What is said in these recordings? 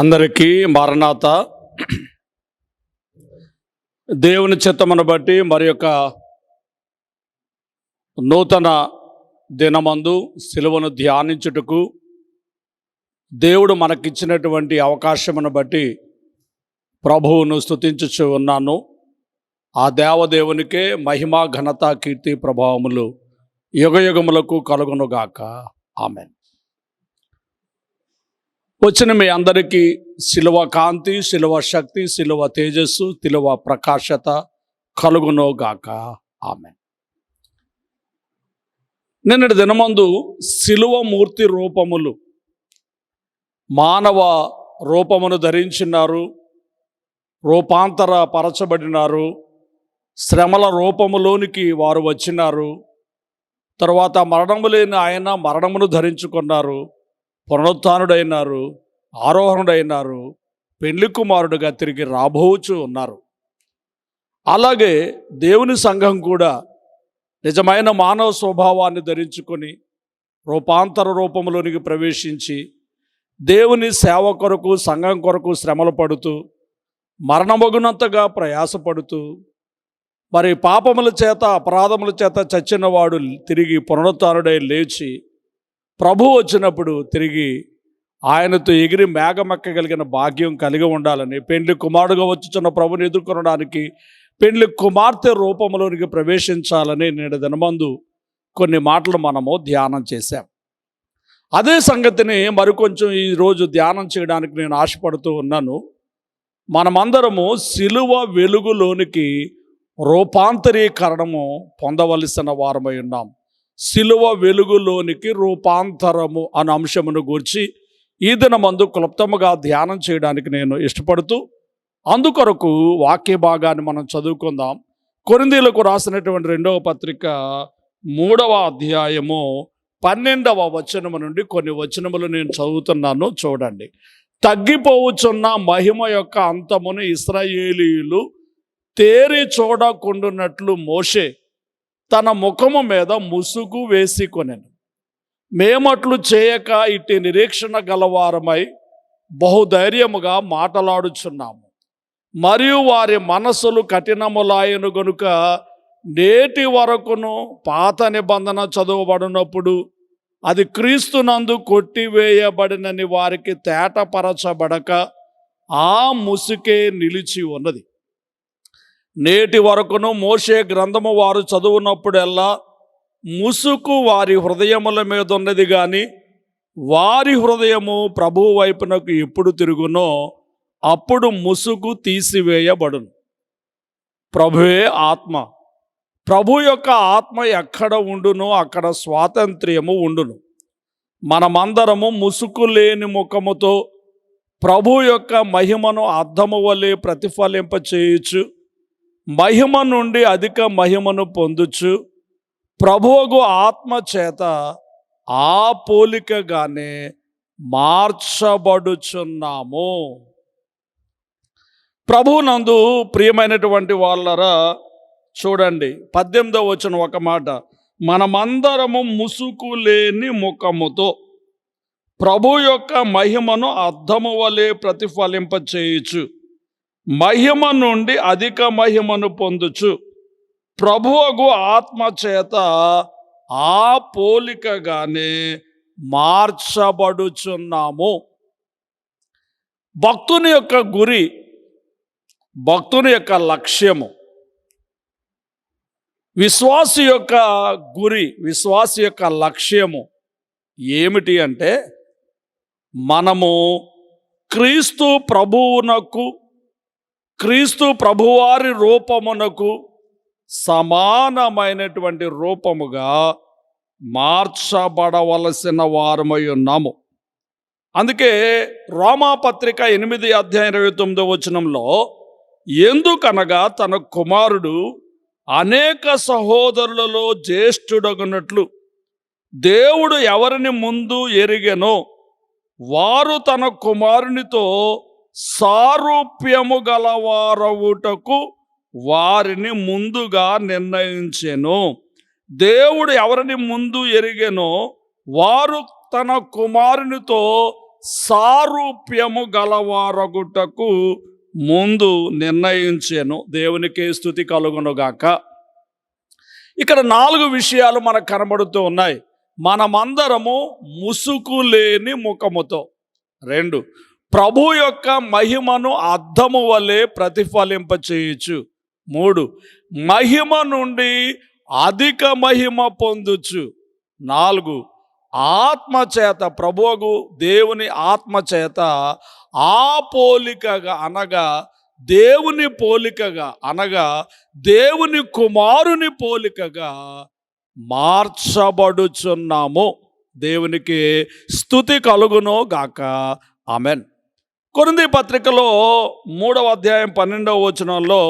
అందరికీ మరణాత. దేవుని చిత్తమును బట్టి మరి యొక్క నూతన దినమందు సిలువను ధ్యానించుటకు దేవుడు మనకిచ్చినటువంటి అవకాశమును బట్టి ప్రభువును స్థుతించుచు ఉన్నాను. ఆ దేవదేవునికే మహిమ ఘనత కీర్తి ప్రభావములు యుగయుగములకు కలుగునుగాక. ఆమెన్. వచ్చిన మీ అందరికీ శిలువ కాంతి శిలువ శక్తి శిలువ తేజస్సు శిలువ ప్రకాశత కలుగునోగాక. ఆమె నిన్నటి దినమందు శిలువ మూర్తి రూపములు మానవ రూపమును ధరించినారు రూపాంతర పరచబడినారు శ్రమల రూపములోనికి వారు వచ్చినారు తర్వాత మరణము లేని ఆయన మరణమును ధరించుకున్నారు పునరుత్డైనారు ఆరోహణుడైనారు పెళ్ళి కుమారుడుగా తిరిగి రాబోచు ఉన్నారు. అలాగే దేవుని సంఘం కూడా నిజమైన మానవ స్వభావాన్ని ధరించుకొని రూపాంతర రూపంలోనికి ప్రవేశించి దేవుని సేవ కొరకు సంఘం కొరకు శ్రమలు పడుతూ మరణమగునంతగా ప్రయాసపడుతూ మరి పాపముల చేత అపరాధముల చేత చచ్చిన వాడు తిరిగి పునరుత్డై లేచి ప్రభు వచ్చినప్పుడు తిరిగి ఆయనతో ఎగిరి మేఘమెక్కగలిగిన భాగ్యం కలిగి ఉండాలని పెండ్లి కుమారుడుగా వచ్చుచున్న ప్రభుని ఎదుర్కొనడానికి పెండ్లి కుమార్తె రూపంలోనికి ప్రవేశించాలని నేడు దినమందు కొన్ని మాటలు మనము ధ్యానం చేశాం. అదే సంగతిని మరికొంచెం ఈరోజు ధ్యానం చేయడానికి నేను ఆశపడుతూ ఉన్నాను. మనమందరము సిలువ వెలుగులోనికి రూపాంతరీకరణము పొందవలసిన వారమై ఉన్నాం. సిలువ వెలుగులోనికి రూపాంతరము అనే అంశమును గూర్చి ఈ దినమందు క్లుప్తముగా ధ్యానం చేయడానికి నేను ఇష్టపడుతూ అందుకొరకు వాక్య భాగాన్ని మనం చదువుకుందాం. కొరిందీలకు రాసినటువంటి రెండవ పత్రిక మూడవ అధ్యాయము పన్నెండవ వచనము నుండి కొన్ని వచనములు నేను చదువుతున్నాను చూడండి. తగ్గిపోవచ్చున్న మహిమ యొక్క అంతమును ఇస్రాయేలీలు తేరి చూడకుండున్నట్లు మోషే తన ముఖము మీద ముసుగు వేసికొనెను. మేమట్లు చేయక ఇట్టి నిరీక్షణ గలవారమై బహుధైర్యముగా మాటలాడుచున్నాము. మరియు వారి మనసులు కఠినములాయను గనుక నేటి వరకును పాత నిబంధన చదువుబడినప్పుడు అది క్రీస్తునందు కొట్టివేయబడినని వారికి తేటపరచబడక ఆ ముసుకే నిలిచి ఉన్నది. నేటి వరకును మోసే గ్రంథము వారు చదువునప్పుడెల్లా ముసుకు వారి హృదయముల మీద ఉన్నది కానీ వారి హృదయము ప్రభువు వైపునకు ఎప్పుడు తిరుగునో అప్పుడు ముసుగు తీసివేయబడును. ప్రభువే ఆత్మ. ప్రభు యొక్క ఆత్మ ఎక్కడ ఉండునో అక్కడ స్వాతంత్ర్యము ఉండును. మనమందరము ముసుగు లేని ముఖముతో ప్రభు యొక్క మహిమను అర్థము వలె ప్రతిఫలింప చేయొచ్చు మహిమ నుండి అధిక మహిమను పొందుచు ప్రభువుకు ఆత్మ చేత ఆ పోలికగానే మార్చబడుచున్నాము. ప్రభునందు ప్రియమైనటువంటి వాళ్ళరా చూడండి పద్దెనిమిదో వచ్చిన ఒక మాట. మనమందరము ముసుకు లేని ముఖముతో ప్రభు యొక్క మహిమను అర్థము వలె ప్రతిఫలింప చేయొచ్చు మహిమ నుండి అధిక మహిమను పొందుచు. ప్రభువుకు ఆత్మ చేత ఆ పోలికగానే మార్చబడుచున్నాము. భక్తుని యొక్క గురి భక్తుని యొక్క లక్ష్యము. విశ్వాసు యొక్క గురి విశ్వాసు యొక్క లక్ష్యము ఏమిటి అంటే మనము క్రీస్తు ప్రభువునకు క్రీస్తు ప్రభువారి రూపమునకు సమానమైనటువంటి రూపముగా మార్చబడవలసిన వారమై ఉన్నాము. అందుకే రోమాపత్రిక ఎనిమిది అధ్యాయం ఇరవై తొమ్మిదో వచనంలో ఎందుకనగా తన కుమారుడు అనేక సహోదరులలో జ్యేష్ఠుడగునట్లు దేవుడు ఎవరిని ముందు ఎరిగెనో వారు తన కుమారునితో సారూప్యము గలవారవుటకు వారిని ముందుగా నిర్ణయించెను. దేవుడు ఎవరిని ముందు ఎరిగెనో వారు తన కుమారునితో సారూప్యము గలవారగుటకు ముందు నిర్ణయించాను. దేవునికి స్థుతి కలుగునుగాక ఇక్కడ నాలుగు విషయాలు మనకు కనబడుతూ ఉన్నాయి. మనమందరము ముసుగు లేని ముఖముతో. రెండు ప్రభు యొక్క మహిమను అర్థము వలె ప్రతిఫలింప చేయొచ్చు మూడు మహిమ నుండి అధిక మహిమ పొందుచు. నాలుగు ఆత్మచేత ప్రభువుకు దేవుని ఆత్మ చేత ఆ పోలికగా అనగా దేవుని పోలికగా అనగా దేవుని కుమారుని పోలికగా మార్చబడుచున్నాము. దేవునికి స్థుతి కలుగునో గాక. ఆమెన్. కొరింది పత్రికలో మూడవ అధ్యాయం పన్నెండవ వచనంలో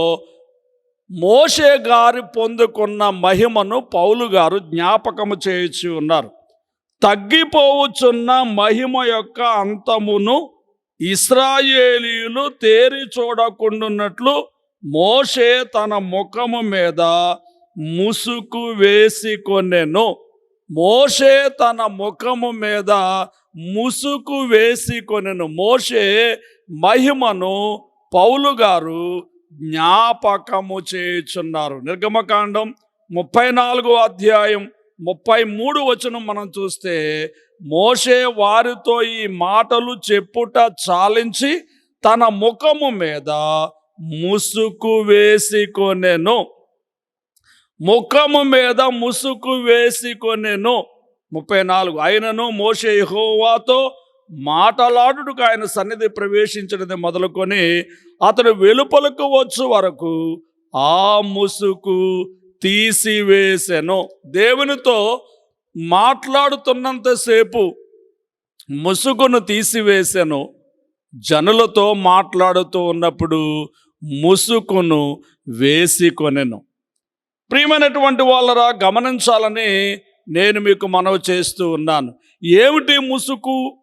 మోషే గారి పొందుకున్న మహిమను పౌలు గారు జ్ఞాపకము చేయించి ఉన్నారు. తగ్గిపోవచ్చున్న మహిమ యొక్క అంతమును ఇస్రాయేలీలు తేరి చూడకుండాన్నట్లు మోషే తన ముఖము మీద ముసుగు వేసికొనెను మోషే తన ముఖము మీద ముసుగు వేసికొనెను మోషే మహిమను పౌలు గారు జ్ఞాపకము చేయుచున్నారు. నిర్గమకాండం ముప్పై నాలుగో అధ్యాయం ముప్పై మూడు వచనం మనం చూస్తే మోషే వారితో ఈ మాటలు చెప్పుట చాలించి తన ముఖము మీద ముసుకు వేసుకొనెను ముఖము మీద ముసుకు వేసుకొనెను ముప్పై నాలుగు. ఆయనను మోసే యహోవాతో మాటలాడుటకు ఆయన సన్నిధి ప్రవేశించినది మొదలుకొని అతడు వెలుపలకు వచ్చు వరకు ఆ ముసుకు తీసివేసెను. దేవునితో మాట్లాడుతున్నంతసేపు ముసుగును తీసివేసెను. జనులతో మాట్లాడుతూ ఉన్నప్పుడు ముసుగును వేసికొనెను. ప్రియమైనటువంటి వాళ్ళరా గమనించాలని నేను మీకు మనవి చేస్తూ ఉన్నాను. ఏమిటి ముసుకు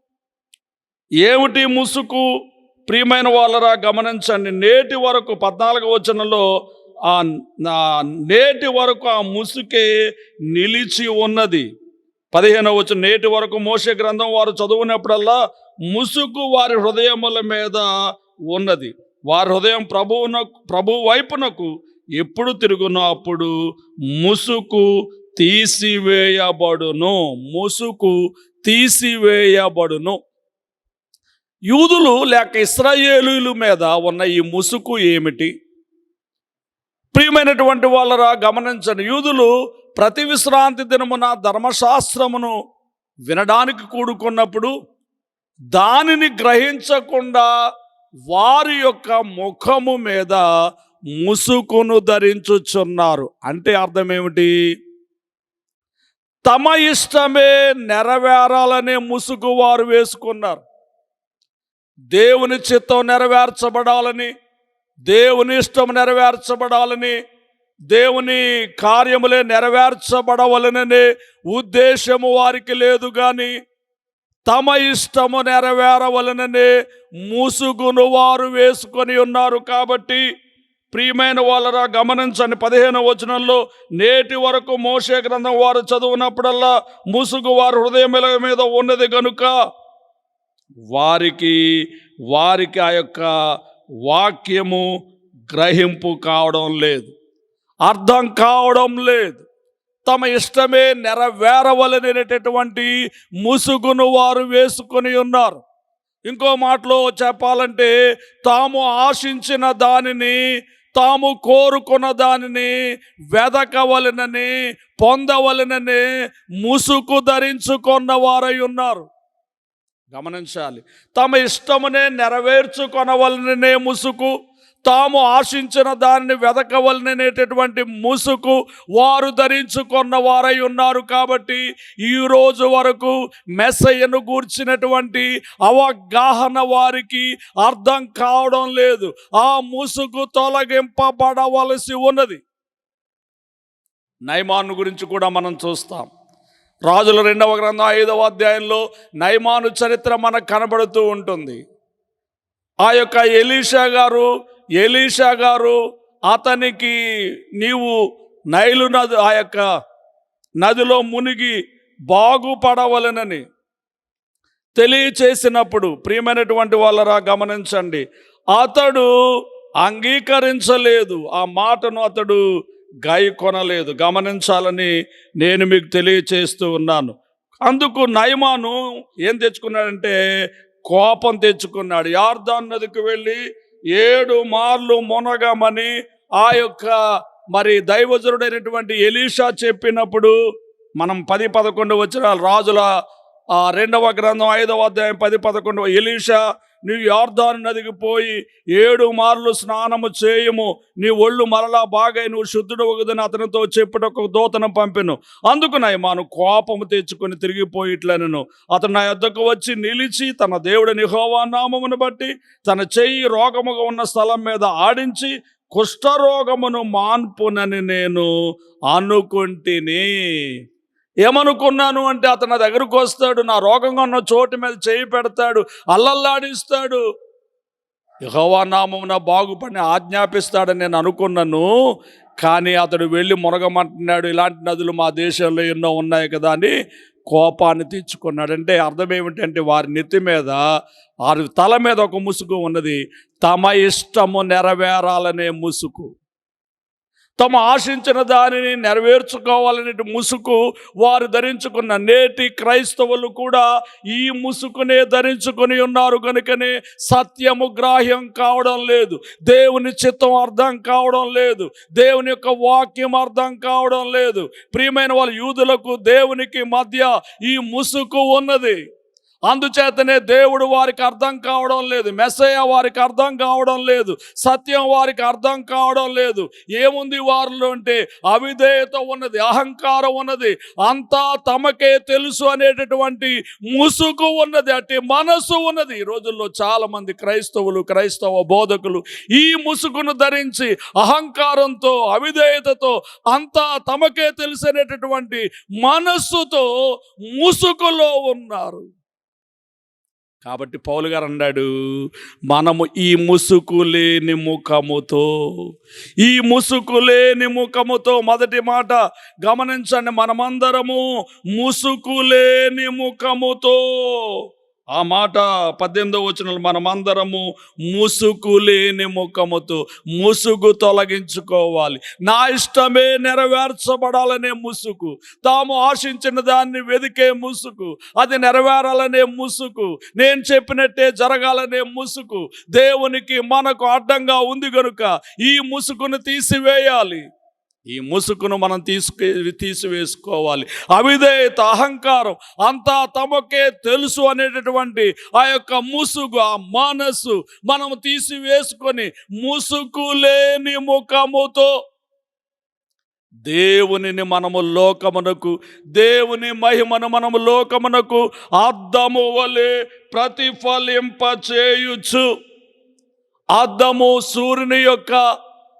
ఏమిటి ముసుకు ప్రియమైన వాళ్ళరా గమనించండి. నేటి వరకు పద్నాలుగు వచనంలో ఆ నా నేటి వరకు ఆ ముసుకే నిలిచి ఉన్నది. పదిహేనవ వచ్చిన నేటి వరకు మోసే గ్రంథం వారు చదువునప్పుడల్లా ముసుగు వారి హృదయముల మీద ఉన్నది. వారి హృదయం ప్రభువున ప్రభు వైపునకు ఎప్పుడు తిరుగునో అప్పుడు ముసుకు తీసివేయబడును ముసుకు తీసివేయబడును. యూదులు లేక ఇస్రాయేలీలు మీద ఉన్న ఈ ముసుకు ఏమిటి? ప్రియమైనటువంటి వాళ్ళరా గమనించండి యూదులు ప్రతి విశ్రాంతి దినమున ధర్మశాస్త్రమును వినడానికి కూడుకున్నప్పుడు దానిని గ్రహించకుండా వారి యొక్క ముఖము మీద ముసుకును ధరించుచున్నారు. అంటే అర్థం ఏమిటి? తమ ఇష్టమే నెరవేరాలనే ముసుగు వారు వేసుకున్నారు. దేవుని చిత్తం నెరవేర్చబడాలని దేవుని ఇష్టం నెరవేర్చబడాలని దేవుని కార్యములే నెరవేర్చబడవలననే ఉద్దేశము వారికి లేదు కానీ తమ ఇష్టము నెరవేరవలననే ముసుగును వారు వేసుకొని ఉన్నారు కాబట్టి ప్రియమైన వాళ్ళరా గమనించండి పదిహేను వచనంలో నేటి వరకు మోసే గ్రంథం వారు చదువునప్పుడల్లా ముసుగు వారి హృదయముల మీద ఉన్నది కనుక వారికి వారికి ఆ యొక్క వాక్యము గ్రహింపు కావడం లేదు అర్థం కావడం లేదు. తమ ఇష్టమే నెరవేరవలనేటటువంటి ముసుగును వారు వేసుకొని ఉన్నారు. ఇంకో మాటలో చెప్పాలంటే తాము ఆశించిన దానిని తాము కోరుకున్న దానిని వెదకవలనని పొందవలనని ముసుకు ధరించుకున్న వారై ఉన్నారు. గమనించాలి. తమ ఇష్టమునే నెరవేర్చుకొనవలననే ముసుకు తాము ఆశించిన దానిని వెదకవలననేటటువంటి ముసుకు వారు ధరించుకున్న వారై ఉన్నారు కాబట్టి ఈ రోజు వరకు మెస్సయ్యను గూర్చినటువంటి అవగాహన వారికి అర్థం కావడం లేదు. ఆ ముసుగు తొలగింపబడవలసి ఉన్నది. నైమాను గురించి కూడా మనం చూస్తాం. రాజుల రెండవ గ్రంథం ఐదవ అధ్యాయంలో నైమాను చరిత్ర మనకు కనబడుతూ ఉంటుంది. ఆ యొక్క ఎలీషా గారు ఎలీషా గారు అతనికి నీవు నైలు నది ఆ యొక్క నదిలో మునిగి బాగుపడవలనని తెలియచేసినప్పుడు ప్రియమైనటువంటి వాళ్ళరా గమనించండి అతడు అంగీకరించలేదు. ఆ మాటను అతడు గాయ కొనలేదు గమనించాలని నేను మీకు తెలియచేస్తూ ఉన్నాను. అందుకు నయమాను ఏం తెచ్చుకున్నాడంటే కోపం తెచ్చుకున్నాడు. యార్దాన్ నదికి వెళ్ళి ఏడు మార్లు మొనగమని ఆ యొక్క మరి దైవజుడైనటువంటి ఎలీషా చెప్పినప్పుడు మనం పది పదకొండు వచ్చిన రాజుల రెండవ గ్రంథం ఐదవ అధ్యాయం పది పదకొండు ఎలీషా నీవు యార్దాను నదికి పోయి ఏడు మార్లు స్నానము చేయము. నీ ఒళ్ళు మరలా బాగా నువ్వు శుద్ధుడు ఒకదని అతనితో చెప్పిన ఒక దూతను పంపెను. అందుకు నయమాను కోపము తెచ్చుకొని తిరిగిపోయి ఇట్లనను అతను నా యొద్దకు వచ్చి నిలిచి తన దేవుడి నిహోవా నామమును బట్టి తన చెయ్యి రోగముగా ఉన్న స్థలం మీద ఆడించి కుష్ఠరోగమును మాన్పునని నేను అనుకుంటిని. ఏమనుకున్నాను అంటే అతను నా దగ్గరకు వస్తాడు నా రోగంగా ఉన్న చోటు మీద చేయి పెడతాడు అల్లల్లాడిస్తాడు. యహోవా నా బాగుపడిని ఆజ్ఞాపిస్తాడని నేను అనుకున్నాను కానీ అతడు వెళ్ళి మునగమంటున్నాడు ఇలాంటి నదులు మా దేశంలో ఎన్నో ఉన్నాయి కదా అని కోపాన్ని తెచ్చుకున్నాడు అంటే అర్థం ఏమిటంటే వారి నెత్తి మీద వారి తల మీద ఒక ముసుగు ఉన్నది. తమ ఇష్టము నెరవేరాలనే ముసుగు. తమ ఆశించిన దానిని నెరవేర్చుకోవాలనే ముసుగు వారు ధరించుకున్న నేటి క్రైస్తవులు కూడా ఈ ముసుకునే ధరించుకొని ఉన్నారు కనుకనే సత్యము గ్రాహ్యం కావడం లేదు దేవుని చిత్తం అర్థం కావడం లేదు దేవుని యొక్క వాక్యం అర్థం కావడం లేదు. ప్రియమైన వాళ్ళ యూదులకు దేవునికి మధ్య ఈ ముసుగు ఉన్నది. అందుచేతనే దేవుడు వారికి అర్థం కావడం లేదు మెస్సయ్య వారికి అర్థం కావడం లేదు సత్యం వారికి అర్థం కావడం లేదు. ఏముంది వారిలో అంటే అవిధేయత ఉన్నది అహంకారం ఉన్నది అంతా తమకే తెలుసు అనేటటువంటి ముసుగు ఉన్నది అంటే మనసు ఉన్నది. ఈ రోజుల్లో చాలామంది క్రైస్తవులు క్రైస్తవ బోధకులు ఈ ముసుగును ధరించి అహంకారంతో అవిధేయతతో అంతా తమకే తెలుసు అనేటటువంటి మనస్సుతో ముసుగులో ఉన్నారు. కాబట్టి పౌలు గారు అన్నాడు మనము ఈ ముసుకు లేని ముఖముతో ఈ ముసుకు లేని ముఖముతో మొదటి మాట గమనించండి మనమందరము ముసుకు లేని ముఖముతో ఆ మాట పద్దెనిమిదో వచ్చిన మనమందరము ముసుగు లేని ముఖముతో ముసుగు తొలగించుకోవాలి. నా ఇష్టమే నెరవేర్చబడాలనే ముసుగు. తాము ఆశించిన దాన్ని వెదికే ముసుగు. అది నెరవేరాలనే ముసుగు. నేను చెప్పినట్టే జరగాలనే ముసుగు. దేవునికి మనకు అడ్డంగా ఉంది గనుక ఈ ముసుగును తీసివేయాలి. ఈ ముసుగును మనం తీసుకు తీసివేసుకోవాలి. అవిధేయత అహంకారం అంతా తమకే తెలుసు అనేటటువంటి ఆ యొక్క ముసుగు ఆ మనస్సు మనం తీసివేసుకొని ముసుగు లేని ముఖముతో దేవునిని మనము లోకమునకు దేవుని మహిమను మనము లోకమునకు అద్దము వలె ప్రతిఫలింప చేయుచు అద్దము సూర్యుని యొక్క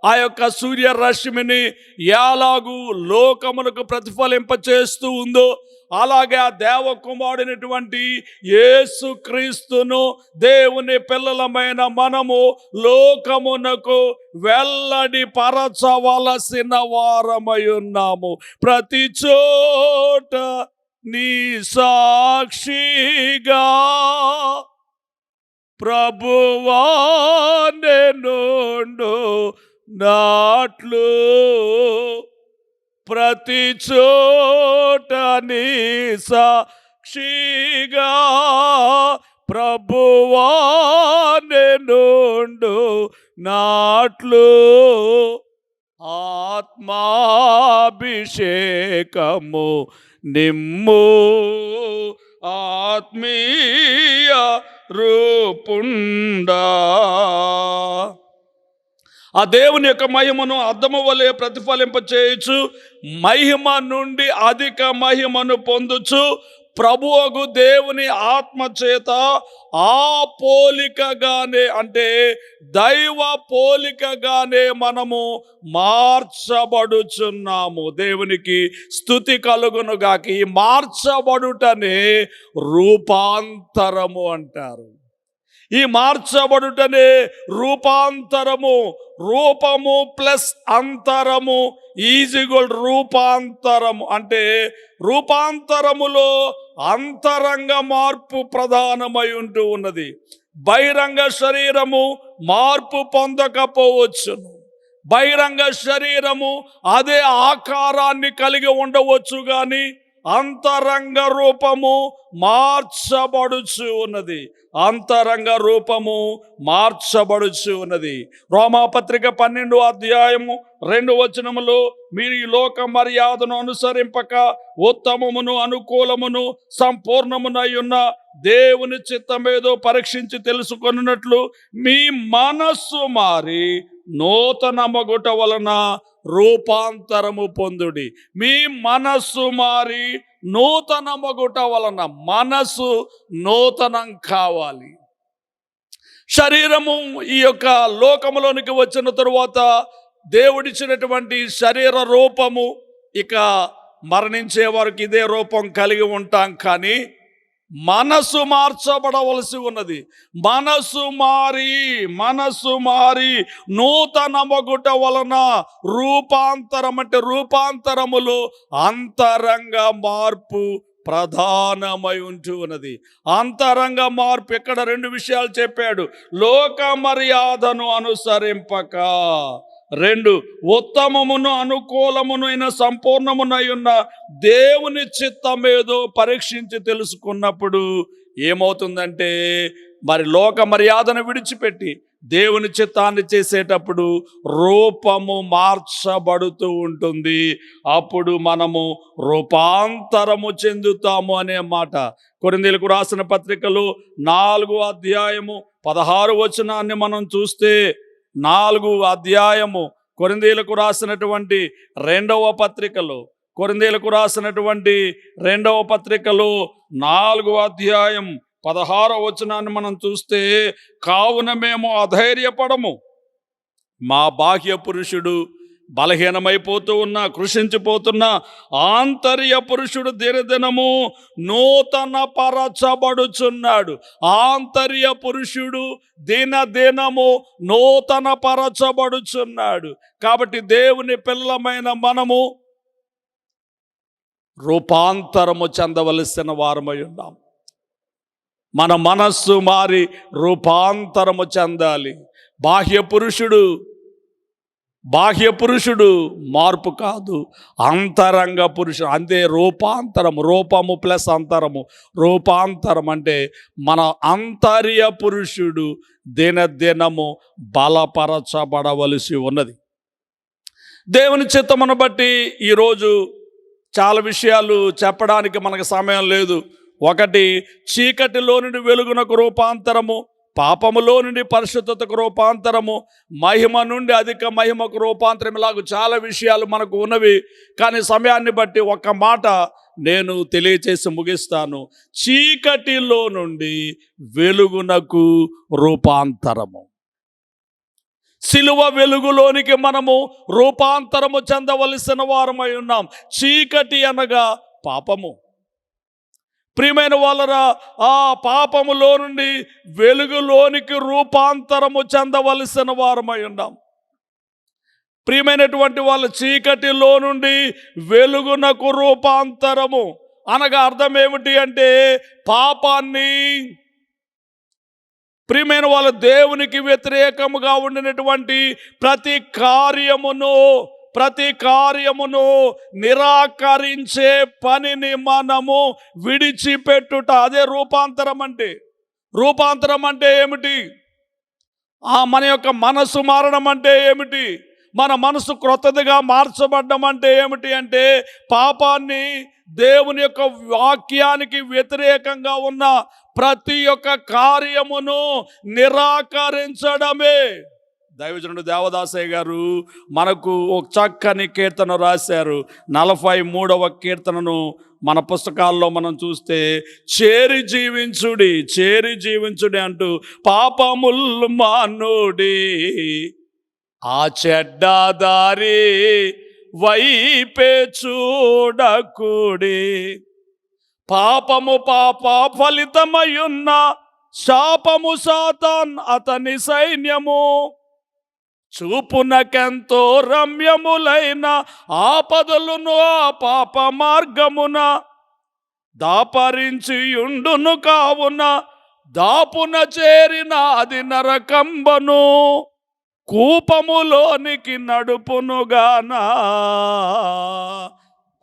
ఆ యొక్క సూర్యరశ్మిని ఎలాగూ లోకమునకు ప్రతిఫలింప చేస్తూ ఉందో అలాగే ఆ దేవకుమారుడినటువంటి యేసు క్రీస్తును దేవుని పిల్లలమైన మనము లోకమునకు వెల్లడి పరచవలసిన వారమై ఉన్నాము. ప్రతి చోట నీ సాక్షిగా ప్రభువా నేను నాట్లు ప్రతి చోట నీ సాక్షిగా ప్రభువానే నాట్లు ఆత్మాభిషేకము నిమ్ము ఆత్మీయ రూపుండా. ఆ దేవుని యొక్క మహిమను అర్థము వలె ప్రతిఫలింప చేయొచ్చు మహిమ నుండి అధిక మహిమను పొందుచు ప్రభువగు దేవుని ఆత్మ చేత ఆ పోలికగానే అంటే దైవ పోలికగానే మనము మార్చబడుచున్నాము. దేవునికి స్థుతి కలుగునుగాక. ఈ మార్చబడుటనే రూపాంతరము అంటారు. ఈ మార్చబడుటనే రూపాంతరము రూపము ప్లస్ అంతరము ఈజిగోల్ రూపాంతరము. అంటే రూపాంతరములో అంతరంగ మార్పు ప్రధానమై ఉంటూ ఉన్నది. బహిరంగ శరీరము మార్పు పొందకపోవచ్చును. బహిరంగ శరీరము అదే ఆకారాన్ని కలిగి ఉండవచ్చు కానీ అంతరంగ రూపము మార్చబడుచు ఉన్నది. అంతరంగ రూపము మార్చబడుచు ఉన్నది. రోమాపత్రిక పన్నెండు అధ్యాయము రెండు వచనములు మీరు ఈ లోక మర్యాదను అనుసరింపక ఉత్తమమును అనుకూలమును సంపూర్ణమునై ఉన్న దేవుని చిత్తమేదో పరీక్షించి తెలుసుకొనున్నట్లు మీ మనస్సు మారి నూతన మగుట వలన రూపాంతరము పొందుడి. మీ మనస్సు మారి నూతన మగుట వలన మనస్సు నూతనం కావాలి. శరీరము ఈ యొక్క లోకములోనికి వచ్చిన తరువాత దేవుడిచ్చినటువంటి శరీర రూపము ఇక మరణించే వారికి ఇదే రూపం కలిగి ఉంటాం కానీ మనసు మార్చబడవలసి ఉన్నది. మనసు మారి మనసు మారి నూతన మొగుట వలన రూపాంతరం అంటే రూపాంతరములో అంతరంగ మార్పు ప్రధానమై ఉంటూ ఉన్నది. అంతరంగ మార్పు ఇక్కడ రెండు విషయాలు చెప్పాడు. లోక మర్యాదను అనుసరింపక. రెండు ఉత్తమమును అనుకూలమునైన సంపూర్ణమునై ఉన్న దేవుని చిత్తమేదో పరీక్షించి తెలుసుకున్నప్పుడు ఏమవుతుందంటే మరి లోక మర్యాదను విడిచిపెట్టి దేవుని చిత్తాన్ని చేసేటప్పుడు రూపము మార్చబడుతూ ఉంటుంది. అప్పుడు మనము రూపాంతరము చెందుతాము అనే మాట. కొరిందీలకు రాసిన పత్రికలు నాలుగు అధ్యాయము పదహారు వచనాన్ని మనం చూస్తే నాలుగు అధ్యాయము కొరిందీలకు రాసినటువంటి రెండవ పత్రికలో. కొరిందీలకు రాసినటువంటి రెండవ పత్రికలో నాలుగు అధ్యాయం పదహారవ వచనాన్ని మనం చూస్తే కావున మేము అధైర్యపడము. మా బాహ్య పురుషుడు బలహీనమైపోతూ ఉన్నా కృషించిపోతున్నా ఆంతర్య పురుషుడు దినదినము నూతన పరచబడుచున్నాడు. ఆంతర్య పురుషుడు దినదినము నూతన పరచబడుచున్నాడు. కాబట్టి దేవుని పిల్లమైన మనము రూపాంతరము చెందవలసిన వారమై ఉన్నాం. మన మనస్సు మారి రూపాంతరము చెందాలి. బాహ్య పురుషుడు బాహ్య పురుషుడు మార్పు కాదు. అంతరంగ పురుషుడు అంతే రూపాంతరం రూపము ప్లస్ అంతరము. రూపాంతరం అంటే మన అంతర్య పురుషుడు దినదినము బలపరచబడవలసి ఉన్నది. దేవుని చిత్తమును బట్టి ఈరోజు చాలా విషయాలు చెప్పడానికి మనకు సమయం లేదు. ఒకటి చీకటిలో నుండి వెలుగునకు రూపాంతరము. పాపములో నుండి పరిశుద్ధతకు రూపాంతరము మహిమ నుండి అధిక మహిమకు రూపాంతరం ఇలాగ చాలా విషయాలు మనకు ఉన్నవి. కానీ సమయాన్ని బట్టి ఒక్క మాట నేను తెలియచేసి ముగిస్తాను. చీకటిలో నుండి వెలుగునకు రూపాంతరము. సిలువ వెలుగులోనికి మనము రూపాంతరము చెందవలసిన వారమై ఉన్నాం. చీకటి అనగా పాపము. ప్రియమైన వాళ్ళరా ఆ పాపములో నుండి వెలుగులోనికి రూపాంతరము చెందవలసిన వారమై ఉన్నాం ప్రియమైనటువంటి వాళ్ళ చీకటిలో నుండి వెలుగునకు రూపాంతరము. అనగా అర్థం ఏమిటి అంటే పాపాన్ని ప్రియమైన వాళ్ళ దేవునికి వ్యతిరేకముగా ఉండినటువంటి ప్రతి కార్యమును ప్రతి కార్యమును నిరాకరించే పనిని మనము విడిచిపెట్టుట. అదే రూపాంతరం అంటే. రూపాంతరం అంటే ఏమిటి? ఆ మన యొక్క మనసు మారడం అంటే ఏమిటి? మన మనసు క్రొత్తదిగా మార్చబడ్డం అంటే ఏమిటి అంటే పాపాన్ని దేవుని యొక్క వాక్యానికి వ్యతిరేకంగా ఉన్న ప్రతి ఒక్క కార్యమును నిరాకరించడమే. దైవజనుడు దేవదాసయ్య గారు మనకు ఒక చక్కని కీర్తన రాశారు. నలభై మూడవ కీర్తనను మన పుస్తకాల్లో మనం చూస్తే చేరి జీవించుడి చేరి జీవించుడి అంటూ పాపముల్ మానుడి ఆ చెడ్డదారి వైపే చూడకుడి. పాపము పాప ఫలితమయున్న శాపము సాతాన్ అతని సైన్యము. చూపునకెంతో రమ్యములైన ఆపదలును ఆ పాప మార్గమున దాపరించి ఉండును కావున దాపున చేరిన అది నరకంబను కూపములోనికి నడుపునుగాన.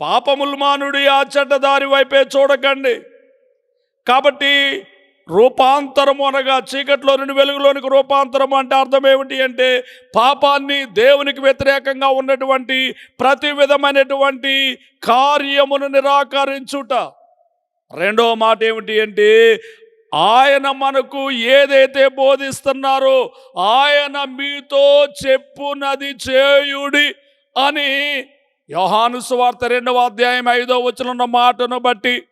పాపములు మానుడి ఆ చెడ్డదారి వైపే చూడకండి. కాబట్టి రూపాంతరము అనగా చీకట్లో నుండి వెలుగులోనికి రూపాంతరం అంటే అర్థం ఏమిటి అంటే పాపాన్ని దేవునికి వ్యతిరేకంగా ఉన్నటువంటి ప్రతి విధమైనటువంటి కార్యమును నిరాకరించుట. రెండవ మాట ఏమిటి అంటే ఆయన మనకు ఏదైతే బోధిస్తున్నారో ఆయన మీతో చెప్పునది చేయుడి అని యోహాను సువార్త రెండవ అధ్యాయం ఐదో వచ్చిన మాటను బట్టి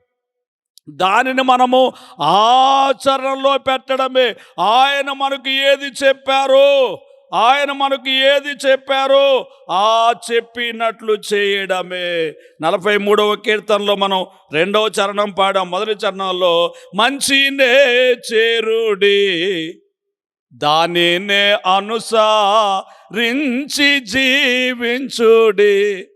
దానిని మనము ఆచరణలో పెట్టడమే. ఆయన మనకు ఏది చెప్పారో ఆయన మనకు ఏది చెప్పారో ఆ చెప్పినట్లు చేయడమే. నలభై మూడవ కీర్తనలో మనం రెండవ చరణం పాడాం. మొదటి చరణంలో మంచినే చేరుడి దానినే అనుసరించి జీవించుడి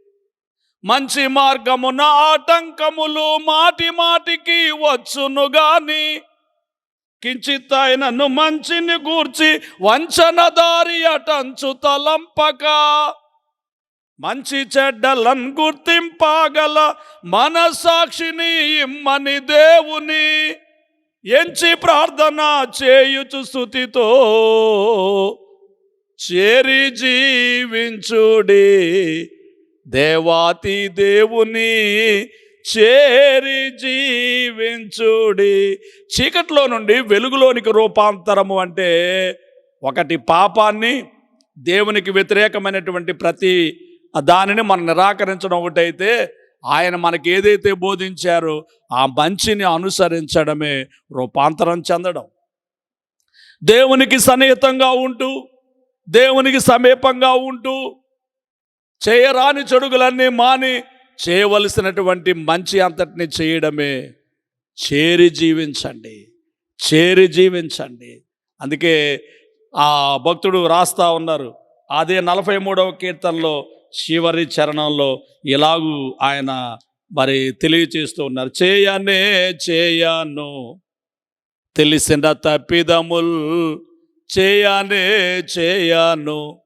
మంచి మార్గమున ఆటంకములు మాటి మాటికి వచ్చును గాని కించిత్ ఆయనను మంచిని గూర్చి వంచన దారి అటంచు తలంపక. మంచి చెడ్డలను గుర్తింపగల మనసాక్షిని ఇమ్మని దేవుని ఎంచి ప్రార్థన చేయుచు స్థుతితో చేరి జీవించుడి. దేవాతి దేవుని చేరి జీవించుడి. చీకట్లో నుండి వెలుగులోనికి రూపాంతరము అంటే ఒకటి పాపాన్ని దేవునికి వ్యతిరేకమైనటువంటి ప్రతి దానిని మనం నిరాకరించడం ఒకటైతే ఆయన మనకి ఏదైతే బోధించారో ఆ మంచిని అనుసరించడమే రూపాంతరం చెందడం. దేవునికి సన్నిహితంగా ఉంటూ దేవునికి సమీపంగా ఉంటూ చేయరాని చెడుగులన్నీ మాని చేయవలసినటువంటి మంచి అంతటిని చేయడమే. చేరి జీవించండి. చేరి జీవించండి. అందుకే ఆ భక్తుడు రాస్తా ఉన్నారు. అదే నలభై మూడవ కీర్తనలో చివరి చరణంలో ఇలాగూ ఆయన మరి తెలియచేస్తూ ఉన్నారు. చేయనే చేయను. తెలిసిన తప్పిదముల్ చేయనే చేయను.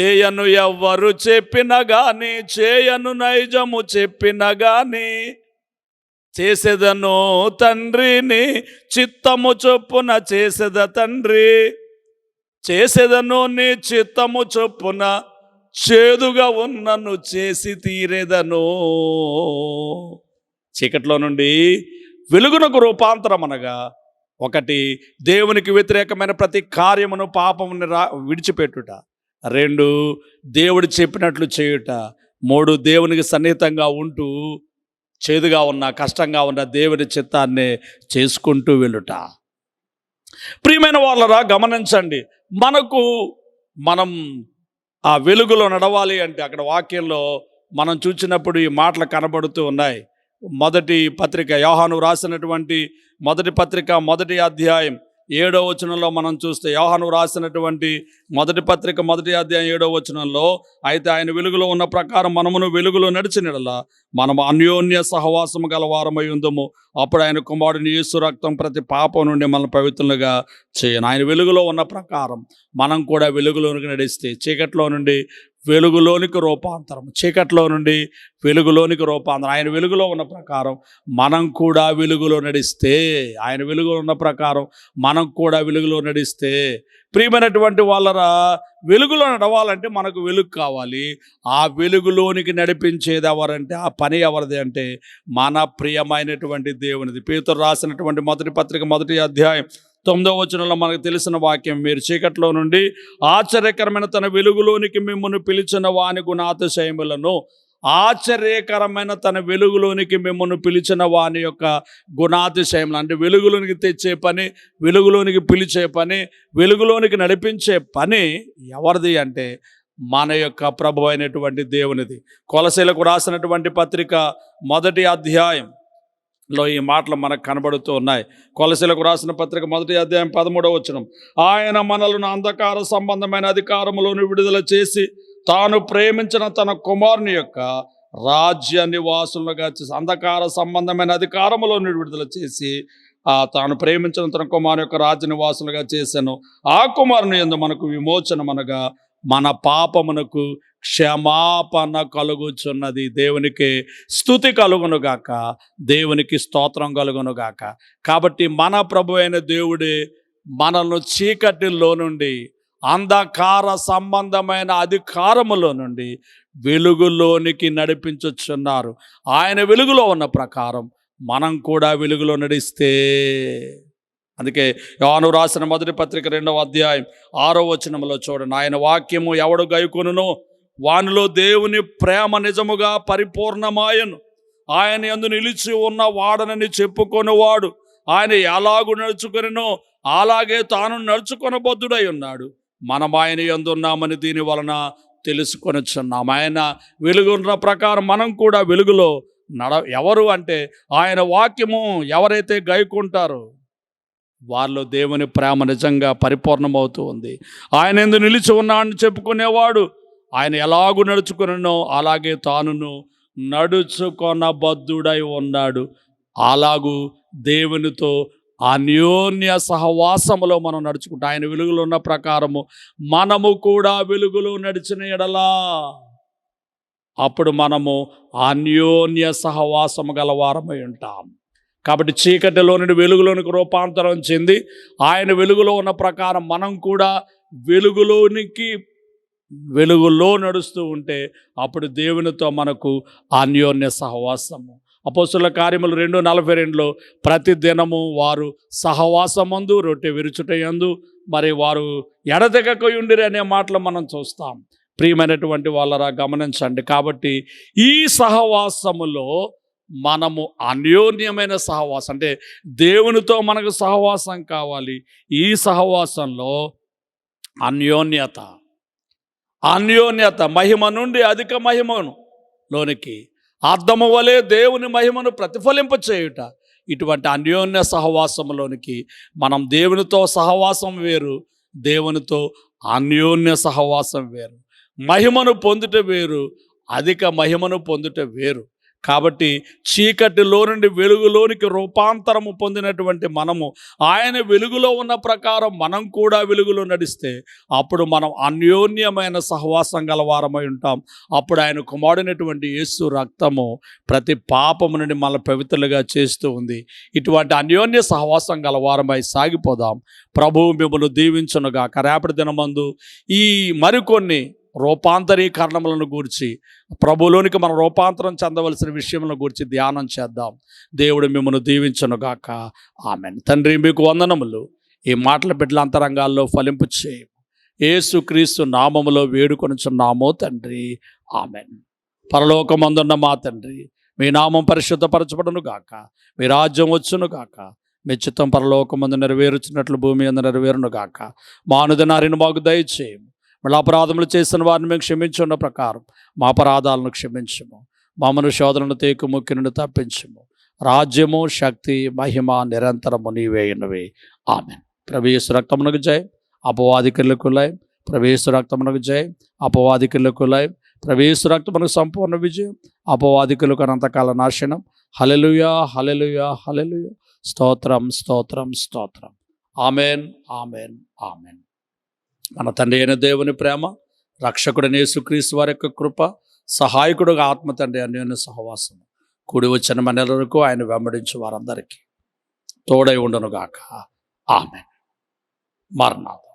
చేయను ఎవ్వరు చెప్పిన గాని చేయను నైజము చెప్పిన గాని. చేసేదను తండ్రిని చిత్తము చొప్పున చేసేద తండ్రి. చేసేదను నీ చిత్తము చొప్పున చేదుగా ఉన్నను చేసి తీరేదను. చీకట్లో నుండి వెలుగునకు రూపాంతరం అనగా ఒకటి దేవునికి వ్యతిరేకమైన ప్రతి కార్యమును పాపమును రా విడిచిపెట్టుట. రెండు దేవుడు చెప్పినట్లు చేయుట. మూడు దేవునికి సన్నిహితంగా ఉంటూ చేదుగా ఉన్న కష్టంగా ఉన్న దేవుని చిత్తాన్ని చేసుకుంటూ వెళ్ళుట. ప్రియమైన వాళ్ళరా గమనించండి. మనకు మనం ఆ వెలుగులో నడవాలి అంటే అక్కడ వాక్యంలో మనం చూసినప్పుడు ఈ మాటలు కనబడుతూ ఉన్నాయి. మొదటి పత్రిక యోహాను రాసినటువంటి మొదటి పత్రిక మొదటి అధ్యాయం ఏడో వచనంలో మనం చూస్తే యోహాను రాసినటువంటి మొదటి పత్రిక మొదటి అధ్యాయం ఏడో వచనంలో అయితే ఆయన వెలుగులో ఉన్న ప్రకారం మనమును వెలుగులో నడిచినడల మనము అన్యోన్య సహవాసము గల వారమై ఉందము. అప్పుడు ఆయన కుమారుని యేసు రక్తం ప్రతి పాపం నుండి మనల్ని పవిత్రులుగా చేయను. ఆయన వెలుగులో ఉన్న ప్రకారం మనం కూడా వెలుగులోనికి నడిస్తే చీకట్లో నుండి వెలుగులోనికి రూపాంతరం. చీకట్లో నుండి వెలుగులోనికి రూపాంతరం. ఆయన వెలుగులో ఉన్న ప్రకారం మనం కూడా వెలుగులో నడిస్తే. ఆయన వెలుగులో ఉన్న ప్రకారం మనం కూడా వెలుగులో నడిస్తే. ప్రియమైనటువంటి వాళ్ళరా వెలుగులో నడవాలంటే మనకు వెలుగు కావాలి. ఆ వెలుగులోనికి నడిపించేది ఎవరంటే ఆ పని ఎవరిది అంటే మన ప్రియమైనటువంటి దేవునిది. పేతురు రాసినటువంటి మొదటి పత్రిక మొదటి అధ్యాయం తొమ్మిదవ వచనంలో మనకు తెలిసిన వాక్యం మీరు చీకట్లో నుండి ఆశ్చర్యకరమైన తన వెలుగులోనికి మిమ్మల్ని పిలిచిన వాని గుణాతిశయములను ఆశ్చర్యకరమైన తన వెలుగులోనికి మిమ్మల్ని పిలిచిన వాని యొక్క గుణాతిశయములు అంటే వెలుగులోనికి తెచ్చే పని వెలుగులోనికి పిలిచే పని వెలుగులోనికి నడిపించే పని ఎవరిది అంటే మన యొక్క ప్రభు అయినటువంటి దేవునిది. కొలసీలకు రాసినటువంటి పత్రిక మొదటి అధ్యాయం. లో ఈ మాటలు మనకు కనబడుతూ ఉన్నాయి. కొలసీలకు రాసిన పత్రిక మొదటి అధ్యాయం పదమూడవ వచనం. ఆయన మనలను అంధకార సంబంధమైన అధికారములను విడుదల చేసి తాను ప్రేమించిన తన కుమారుని యొక్క రాజ్య నివాసులుగా చేసి అంధకార సంబంధమైన అధికారములను విడుదల చేసి ఆ తాను ప్రేమించిన తన కుమారుని యొక్క రాజ్య నివాసులుగా చేశాను. ఆ కుమారుని ఎందు మనకు విమోచనమనగా మన పాపమునకు క్షమాపణ కలుగుచున్నది. దేవునికి స్థుతి కలుగునుగాక దేవునికి స్తోత్రం కలుగునుగాక కాబట్టి మన ప్రభు అయిన దేవుడే మనల్ని చీకటిలో నుండి అంధకార సంబంధమైన అధికారములో నుండి వెలుగులోనికి నడిపించుచున్నారు. ఆయన వెలుగులో ఉన్న ప్రకారం మనం కూడా వెలుగులో నడిస్తే. అందుకే యోను రాసిన మొదటి పత్రిక రెండవ అధ్యాయం ఆరో వచనంలో చూడండి. ఆయన వాక్యము ఎవడు గైకొనునో వానిలో దేవుని ప్రేమ నిజముగా పరిపూర్ణమాయను. ఆయన ఎందు నిలిచి ఉన్న వాడనని చెప్పుకొనివాడు. ఆయన ఎలాగు నడుచుకొనినో అలాగే తాను నడుచుకొనబద్దుడై ఉన్నాడు. మనం ఆయన ఎందున్నామని దీని వలన తెలుసుకొనిచున్నాం ఆయన వెలుగున్న ప్రకారం మనం కూడా వెలుగులో నడ ఎవరు అంటే ఆయన వాక్యము ఎవరైతే గైకుంటారో వారిలో దేవుని ప్రేమ నిజంగా పరిపూర్ణమవుతూ ఉంది. ఆయన ఎందు నిలిచి ఉన్నాడని చెప్పుకునేవాడు. ఆయన ఎలాగూ నడుచుకునో అలాగే తానును నడుచుకొనబద్ధుడై ఉన్నాడు. అలాగూ దేవునితో అన్యోన్య సహవాసములో మనం నడుచుకుంటాం. ఆయన వెలుగులో ఉన్న ప్రకారము మనము కూడా వెలుగులో నడిచిన ఎడలా. అప్పుడు మనము అన్యోన్య సహవాసము గలవారమై ఉంటాం. కాబట్టి చీకటిలో నుండి వెలుగులోనికి రూపాంతరం చెంది ఆయన వెలుగులో ఉన్న ప్రకారం మనం కూడా వెలుగులోనికి వెలుగులో నడుస్తూ ఉంటే అప్పుడు దేవునితో మనకు అన్యోన్య సహవాసము. అపోస్తుల కార్యములు రెండు నలభై రెండులో ప్రతి దినము వారు సహవాసమందు రొట్టె విరుచుటయందు మరి వారు ఎడతెగకయుండిరి అనే మాటలు మనం చూస్తాం. ప్రియమైనటువంటి వాళ్ళరా గమనించండి. కాబట్టి ఈ సహవాసములో మనము అన్యోన్యమైన సహవాసం అంటే దేవునితో మనకు సహవాసం కావాలి. ఈ సహవాసంలో అన్యోన్యత అన్యోన్యత మహిమ నుండి అధిక మహిమను లోనికి అర్థము వలె దేవుని మహిమను ప్రతిఫలింప చేయుట. ఇటువంటి అన్యోన్య సహవాసంలోనికి మనం దేవునితో సహవాసం వేరు దేవునితో అన్యోన్య సహవాసం వేరు. మహిమను పొందుట వేరు అధిక మహిమను పొందుట వేరు. కాబట్టి చీకటిలో నుండి వెలుగులోనికి రూపాంతరము పొందినటువంటి మనము ఆయన వెలుగులో ఉన్న ప్రకారం మనం కూడా వెలుగులో నడిస్తే అప్పుడు మనం అన్యోన్యమైన సహవాసం గలవారమై ఉంటాం. అప్పుడు ఆయన కుమారుడినటువంటి యేసు రక్తము ప్రతి పాపము నుండి మన పవిత్రులుగా చేస్తూ ఉంది. ఇటువంటి అన్యోన్య సహవాసం గలవారమై సాగిపోదాం. ప్రభువు మిమ్మల్ని దీవించునుగా రేపటి దినమందు ఈ మరికొన్ని రూపాంతరీకరణములను గూర్చి ప్రభులోనికి మనం రూపాంతరం చెందవలసిన విషయములను గూర్చి ధ్యానం చేద్దాం. దేవుడు మిమ్మల్ని దీవించనుగాక ఆమె తండ్రి మీకు వందనములు. ఈ మాటల బిడ్డల అంతరంగాల్లో ఫలింపు చేయము. ఏసుక్రీస్తు నామములో వేడుకొనుచున్నామో తండ్రి. ఆమెన్. పరలోకమందున్న మా తండ్రి మీ నామం పరిశుద్ధపరచబడును గాక. మీ రాజ్యం వచ్చును గాక. మీ చిత్తం పరలోకమందు నెరవేరుచున్నట్లు భూమి అందు నెరవేరును గాక. మానుదనారిని మాకు దయచేయము. మళ్ళీ అపరాధములు చేసిన వారిని మేము క్షమించున్న ప్రకారం మా అపరాధాలను క్షమించము. మమ్మను శోధనను తేకు ముక్కినను తప్పించము. రాజ్యము శక్తి మహిమ నిరంతరము నీవేయనవి ఆమె ప్రవేశ రక్తమునకు జయ అపవాదికులకు లయం ప్రవేశ రక్తమునకు జయ అపవాదికులకు లయం ప్రవేశ రక్తమునకు సంపూర్ణ విజయం. అపవాదికులకు అనంతకాల నాశనం. హలెలుయా హలెలుయా హలెలుయా స్తోత్రం స్తోత్రం స్తోత్రం. Amen amen amen. మన తండ్రి అయిన దేవుని ప్రేమ రక్షకుడైన యేసుక్రీస్తు వారి యొక్క కృప సహాయకుడుగా ఆత్మ తండ్రి అన్యోన్య సహవాసం కూడి వచ్చిన మనలకు ఆయన వెంబడించు వారందరికీ. తోడై ఉండనుగాక. ఆమె మరణాలు